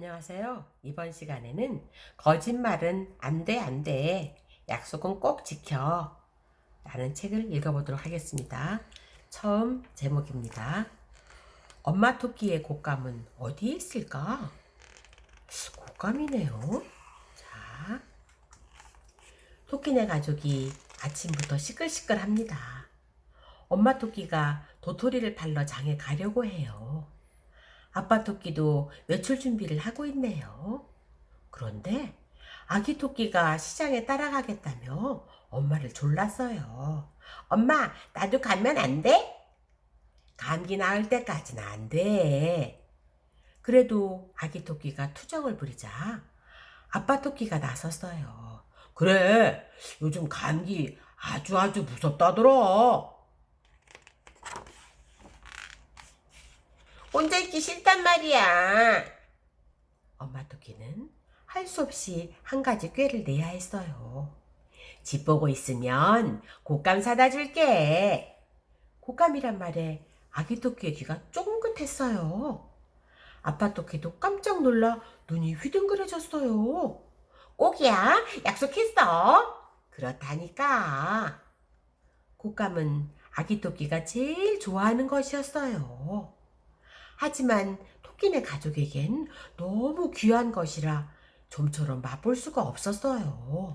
안녕하세요. 이번 시간에는 거짓말은 안 돼, 안 돼. 약속은 꼭 지켜. 라는 책을 읽어보도록 하겠습니다. 처음 제목입니다. 엄마 토끼의 곶감은 어디에 있을까? 곶감이네요. 자, 토끼네 가족이 아침부터 시끌시끌합니다. 엄마 토끼가 도토리를 팔러 장에 가려고 해요. 아빠 토끼도 외출 준비를 하고 있네요. 그런데 아기 토끼가 시장에 따라가겠다며 엄마를 졸랐어요. 엄마, 나도 가면 안 돼? 감기 나을 때까지는 안 돼. 그래도 아기 토끼가 투정을 부리자 아빠 토끼가 나섰어요. 그래, 요즘 감기 아주 아주 무섭다더라. 혼자 있기 싫단 말이야. 엄마 토끼는 할 수 없이 한 가지 꾀를 내야 했어요. 집 보고 있으면 곶감 사다 줄게. 곶감이란 말에 아기 토끼의 귀가 쫑긋했어요. 아빠 토끼도 깜짝 놀라 눈이 휘둥그레졌어요. 꼭이야? 약속했어? 그렇다니까. 곶감은 아기 토끼가 제일 좋아하는 것이었어요. 하지만 토끼네 가족에겐 너무 귀한 것이라 좀처럼 맛볼 수가 없었어요.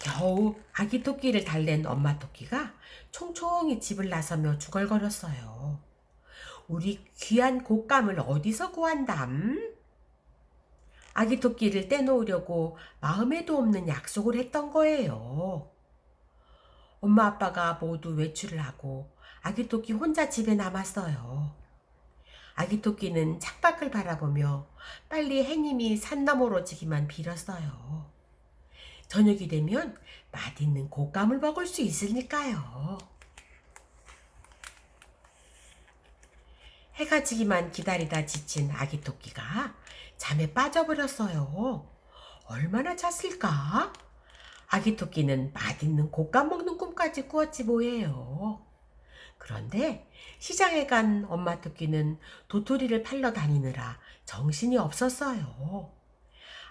겨우 아기 토끼를 달랜 엄마 토끼가 총총히 집을 나서며 중얼거렸어요. 우리 귀한 곶감을 어디서 구한담? 아기 토끼를 떼놓으려고 마음에도 없는 약속을 했던 거예요. 엄마 아빠가 모두 외출을 하고 아기 토끼 혼자 집에 남았어요. 아기 토끼는 창밖을 바라보며 빨리 해님이 산 너머로 지기만 빌었어요. 저녁이 되면 맛있는 곶감을 먹을 수 있으니까요. 해가 지기만 기다리다 지친 아기 토끼가 잠에 빠져버렸어요. 얼마나 잤을까? 아기 토끼는 맛있는 곶감 먹는 꿈까지 꾸었지 뭐예요. 그런데 시장에 간 엄마 토끼는 도토리를 팔러 다니느라 정신이 없었어요.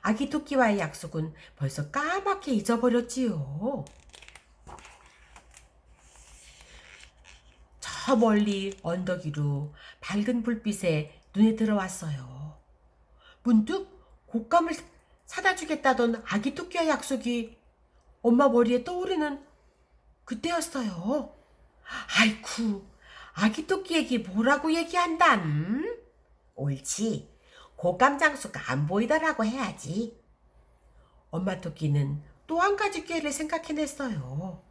아기 토끼와의 약속은 벌써 까맣게 잊어버렸지요. 저 멀리 언덕 위로 밝은 불빛에 눈에 들어왔어요. 문득 곶감을 사다 주겠다던 아기 토끼와 약속이 엄마 머리에 떠오르는 그때였어요. 아이쿠, 아기 토끼에게 뭐라고 얘기한담? 옳지. 곶감 장수가 안 보이더라고 해야지. 엄마 토끼는 또 한 가지 꾀를 생각해냈어요.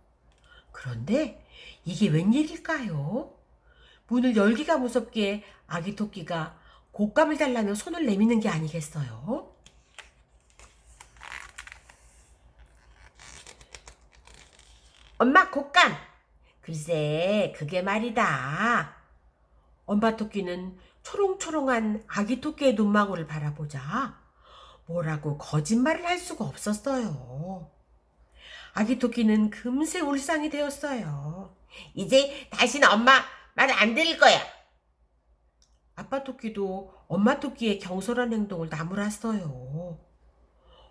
그런데 이게 웬일일까요? 문을 열기가 무섭게 아기 토끼가 곶감을 달라며 손을 내미는 게 아니겠어요? 엄마 곶감! 글쎄 그게 말이다. 엄마 토끼는 초롱초롱한 아기 토끼의 눈망울을 바라보자 뭐라고 거짓말을 할 수가 없었어요. 아기 토끼는 금세 울상이 되었어요. 이제 다시는 엄마 말 안 들을 거야. 아빠 토끼도 엄마 토끼의 경솔한 행동을 나무랐어요.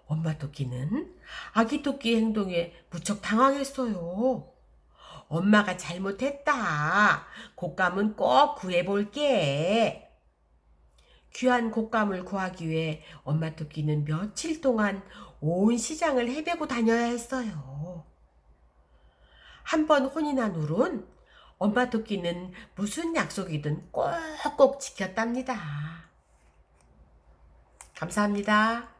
엄마 토끼는 아기 토끼의 행동에 무척 당황했어요. 엄마가 잘못했다. 곶감은 꼭 구해볼게. 귀한 곶감을 구하기 위해 엄마 토끼는 며칠 동안 온 시장을 헤매고 다녀야 했어요. 한 번 혼이 난 후론 엄마 토끼는 무슨 약속이든 꼭꼭 지켰답니다. 감사합니다.